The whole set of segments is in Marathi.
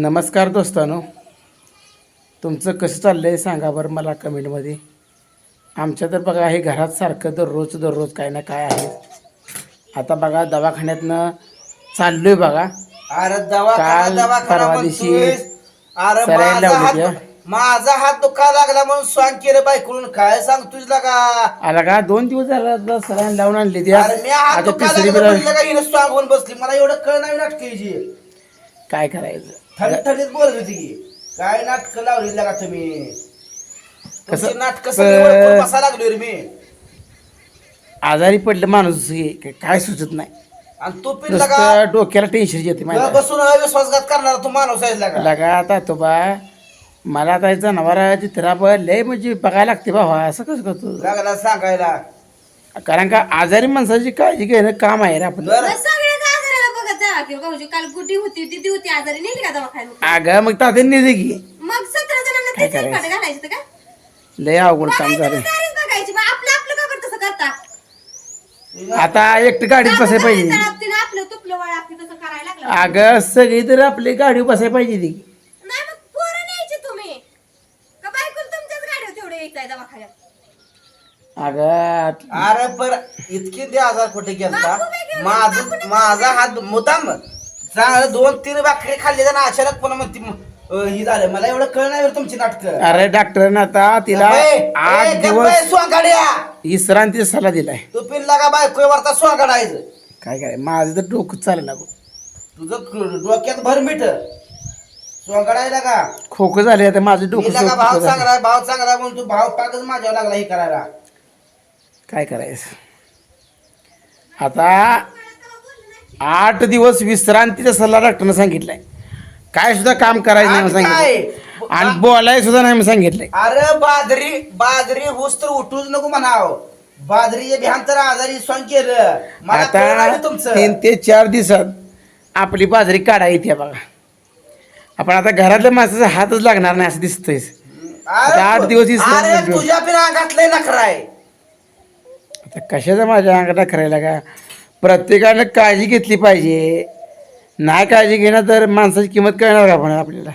नमस्कार दोस्तानो. तुमचं कसं चाललं आहे सांगा बरं मला कमेंटमध्ये. आमच्या तर बघा हे घरात सारखं दररोज दररोज काय ना काय आहे. आता बघा दवाखान्यातनं चाललोय बघा. अरे काल परवा दिवशी सलाईन माझा लावली हात होती, माझा हात दुखा लागला म्हणून स्वांग केलं बायकडून काय सांग तुझला का? आला का? दोन दिवस झाला सलाईन लावून आणली ती. अरे मी हात आता दुखा तिसरी लागला बिरा म्हणलं का हिनं स्वांग होऊन बसली? मला एवढं कळ नाही काय करायचं? थंडीत बोलत होती की. काय नाटक लावली का तुम्ही? कसं- कसं नाटक क- बसा लागलो रे मी. आजारी पडलं माणूस हे काय- काय सुचत नाही. आणि तू पिल्ला का नुसतं डोक्याला टेन्शन येते माहिती आहे? बसून विश्वासघात करणार तू माणूस आहेस लगा. आता तो बा मला आता जनावराची थराप लय म्हणजे बघायला लागते बाबा असं कसं करतो? लागला सांगायला. कारण का आजारी माणसाची काळजी घेणं काम आहे रे बरं. मग सगळ्याच आजाराला बघत जा की? भाऊजी काल गुड्डी होती दिदी होती आजारी नेली का दवाखान्यात? अगं मग तात्या नेते की. मग सतरा जणांना काय तेच एक करायचं? पाठ घालायचं होतं का? लय अवघड काम बघायचं झालं तर सारीच बघायची मग आपलं आपलं का बरं तसं करता? आता एकटी गाडीत बसायला पाहिजे. आपलं आपलं तुपलं वळ आपली तसं करायला लागलं. अगं सगळी तर आपली गाडी बसायला पाहिजे ती नाही मग पोरं न्यायची तुम्ही का बायकोला तुमच्याच गाडीवर तेवढे यायचंय दवाखान्यात अगं अरे पर इतके ते आजार कुठे गेलता? माझ माझा हात मुताम चांगलं दोन तीन भाकरी खाल्ली ना अचानक पुन्हा म्हणते अं, ही झालं. मला एवढं कळ नाही बरं तुमची नाटक. अरे डॉक्टरनं आता तिला आठ दिवस सोंगाड्या. विश्रांतीचा सल्ला दिलाय. तू पिल्ला का बायको वरता सोंगाडायचं? काय काय माझं तर डोकं चालेल ना तुझं क- डोक्यात भर मिठ सोंगाडायला का? खोकं झाले आता माझं डोकं का भाव. चांगला आहे, भाव चांगला आहे म्हणून तू भाव पाकच माझ्यावर लागला हे करायला. काय करायचं? आता आठ दिवस विश्रांतीचा सल्ला डॉक्टरनं सांगितलाय. काय सुद्धा काम करायचं नाही म्हणून? सांगितलं आणि बोलायला सुद्धा नाही म्हणून सांगितलंय. अरे बाजरी बाजरी होस तर उठूच नको म्हणाव. बाजरी तर आजारी केलं. मला आता नाही तुमचं. तीन ते चार दिवसात आपली बाजरी काढा येते बघा. आपण आता घरातल्या माणसाचा हातच लागणार नाही असं दिसतंय. आठ दिवस अरे. तुझ्या बिना अंगातलंय नखरा आहे आता कशाचं माझ्या अंगाला करायला का? प्रत्येकानं काळजी घेतली पाहिजे. नाही काळजी घेणं तर माणसाची किंमत कळणार का पण आपल्याला?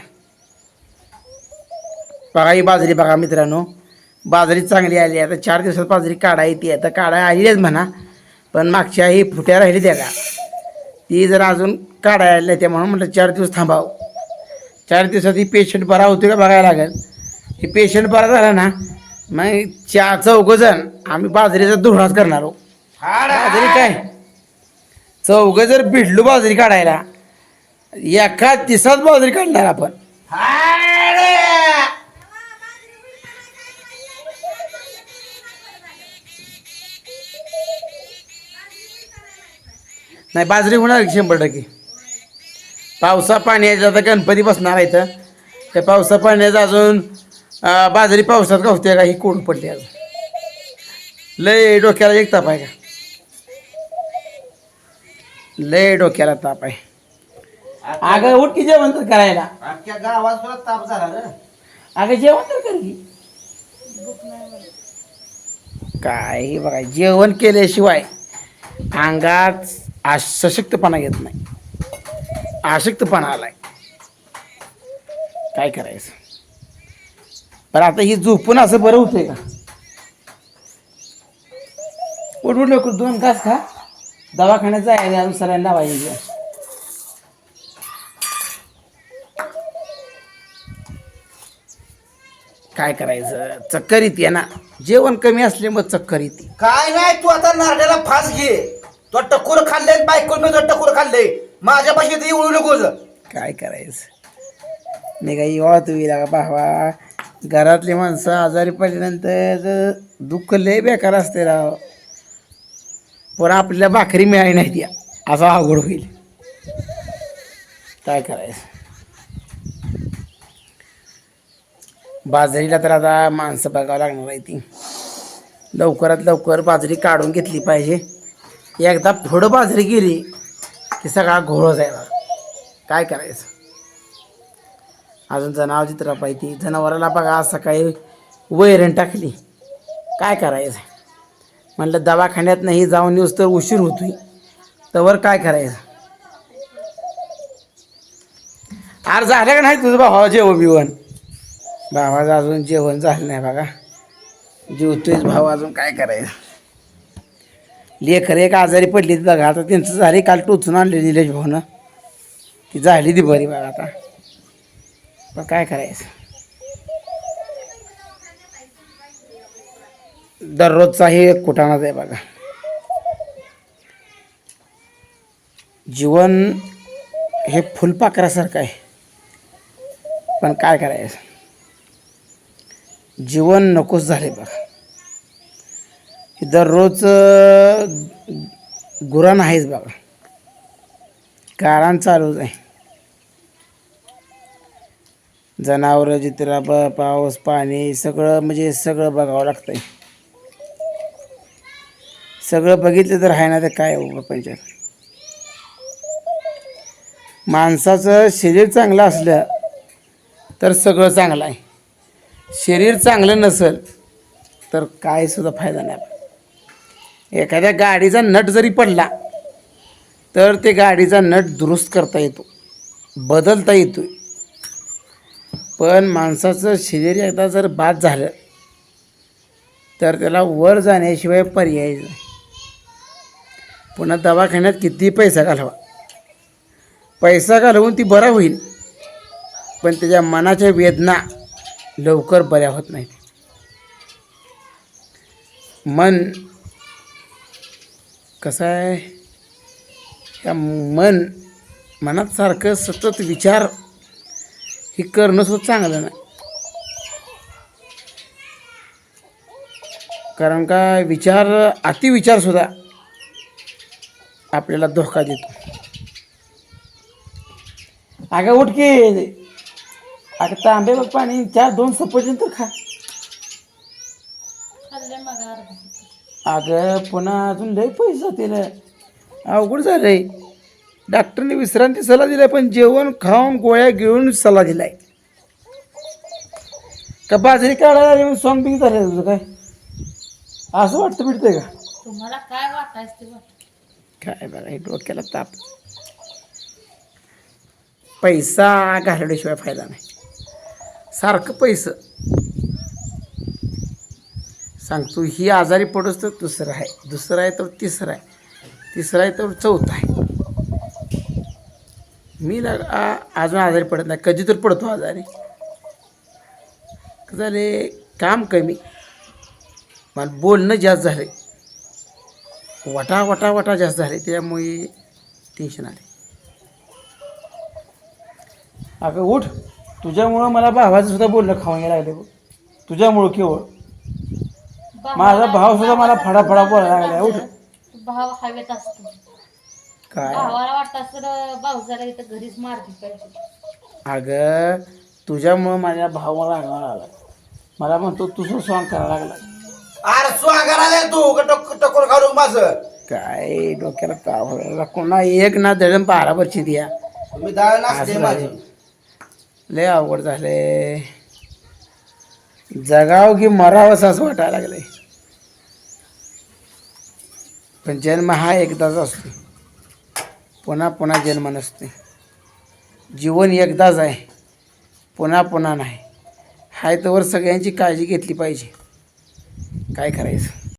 बघा ही बाजरी बघा मित्रांनो. बाजरी चांगली आली. आता चार दिवसात बाजरी काढा येते. आता काढा आलीच म्हणा. पण मागच्या ही फुट्या राहिली त्या का? ती जर अजून काढा काढायला त्या म्हणून म्हटलं चार दिवस थांबावं. चार दिवसात ही पेशंट बरा होतो का बघायला लागेल? ही पेशंट बरा झाला ना मग चार चौघ जण आम्ही बाजरीचा धुळाच करणार आहोत बाजरी काय? चौघ जर भिडलो बाजरी काढायला एका दिवसात बाजरी काढणार आपण. नाही बाजरी होणार की शंभर टक्के. पावसा पाण्याचा आता गणपती बसणार आहे तर त्या पावसा पाण्याचं अजून बाजरी पावसात गावते का? ही कोड पडली अजून लय डोक्याला एक ताप आहे का? लय डोक्याला ताप आहे. अगं उठ की जेवण तर करायला. अख्ख्या गावात सुद्धा ताप झाला रे. अगं जेवण तर कर की. काय हे बघा जेवण केल्याशिवाय अंगात सशक्तपणा येत नाही. आशक्तपणा आलाय. काय करायचं? पण आता ही झोपून असं बरं होतंय. का उठ उठ लवकर दोन घास खा. दवाखान्यात जायला अजून सलाईन लावायची काय करायचं? चक्कर येते ना. जेवण कमी असल्यामुळे चक्कर येते. काय नाही तू आता नारड्याला फास घे. तो टकोर खाल्ले बायकोन मी तो टकोर खाल्ले माझ्या पाशी ते उळू नकोस. काय करायचं? नाही काही येवा तुम्ही का भावा. घरातली माणसं आजारी पडल्यानंतर दुःख लय बेकार असते राव. पण आपल्याला भाकरी मिळाली नाही ती असा आवड होईल. काय करायचं? बाजरीला तर आता माणसं बघावं लागणार आहे ती. लवकरात लवकर बाजरी काढून घेतली पाहिजे. एकदा थोडं बाजरी गेली की सगळा घोळ जायला काय करायचं? अजून जनावर चित्र पाहिजे जनावराला बघा आज सकाळी वैरण टाकली. काय करायचं? म्हणलं दवाखान्यात नाही जाऊन येऊस तर उशीर होतोय. तवर काय करायचं? अरे झालं का नाही तुझं भावा जेवण बिवण? भावाचं अजून जेवण झालं नाही बघा. जेवतोयच भाऊ अजून काय करायचं? लेकर एक आजारी पडली बघा. आता त्यांचं झाली काल टोचून आणले निलेश भाऊनं. ती झाली ती बरी बघा आता. पण काय करायचं? दररोजचाही एक कुटाणाच आहे बघा. जीवन हे फुलपाखरासारखं आहे. पण काय करायचं? जीवन नकोच झाले बघा. दररोज गुरण गुराण आहेच बघा. कारण चालूच आहे. जनावरं जित्रा प पाऊस पाणी सगळं म्हणजे सगळं बघावं लागतंय. सगळं बघितलं तर आहे ना तर काय हो पंचायत माणसाचं शरीर चांगलं असलं तर सगळं चांगलं आहे. शरीर चांगलं नसेल तर काय सुद्धा फायदा नाही एखाद्या गाडीचा नट जरी पडला तर ते गाडीचा नट दुरुस्त करता येतो बदलता येतो पण माणसाचं शरीर एकदा जर बाद झालं तर त्याला वर जाण्याशिवाय पर्याय नाही. पुन्हा दवाखान्यात किती पैसा घालवा? पैसा घालवून ती बरा होईल पण त्याच्या मनाच्या वेदना लवकर बऱ्या होत नाहीत. मन कसं आहे? या मन मनात सारखं सतत विचार हे करणं सुद्धा चांगलं नाही. कारण का विचार अतिविचारसुद्धा आपल्याला धोका देतो. अगं उठ की. अगं तांबे बघ पाणी. चार दोन सफरचंद तर खा. अगं पुन्हा अजून लय पैसे जातील. अवघड झालंय. डॉक्टरने विश्रांती सल्ला दिलाय पण जेवण खाऊन गोळ्या गिळून सल्ला दिलाय. का बाजरी काढायला म्हणून सॉंग बिंग झालं तुझं काय? असं वाटतं बिडतंय का? तुम्हाला काय वाटायचं ते वाटा. काय बघा हे डोक्याला ताप. पैसा घालवल्याशिवाय फायदा नाही. सारखं पैसं. सांगतो ही आजारी पडोस तर दुसरं आहे. दुसरं आहे तर तिसरं आहे. तिसरं आहे तर चौथं आहे. मी ना आ- अजून आजारी पडत नाही. कधी तर पडतो आजारी. झाले काम कमी. मला बोलणं जास्त झाले वटा वटा वटा जास्त झाले त्यामुळे टेन्शन आले अगं उठ. तुझ्यामुळं मला भावाचं सुद्धा बोलणं खाऊन लागले बघ. तुझ्यामुळं केवळ. माझा भाव सुद्धा मला फडाफडा बोलायला लागलाय. उठ. भाव हवेत असतो. काय? भावाला वाटत असतं भाऊजाला इथं घरीच मारली पाहिजे. अगं तुझ्यामुळं माझ्या भाव मला अंगावर आला मला म्हणतो तुझं सॉंग करायला लागला. अरे स्वागर आलाय तू का टक टकोर घालून माझं. काय डोक्याला व्हायला कोणा एक ना दळण बारा वर्षी द्या. मी असं माझी. लय अवघड झाले. जगाव की मरावंच असं वाटायला लागलंय. पण जन्म हा एकदाच असतो. पुन्हा पुन्हा जन्म नसते. जीवन एकदाच आहे. पुन्हा पुन्हा नाही. हाय तोवर सगळ्यांची काळजी घेतली पाहिजे. काय करायचं?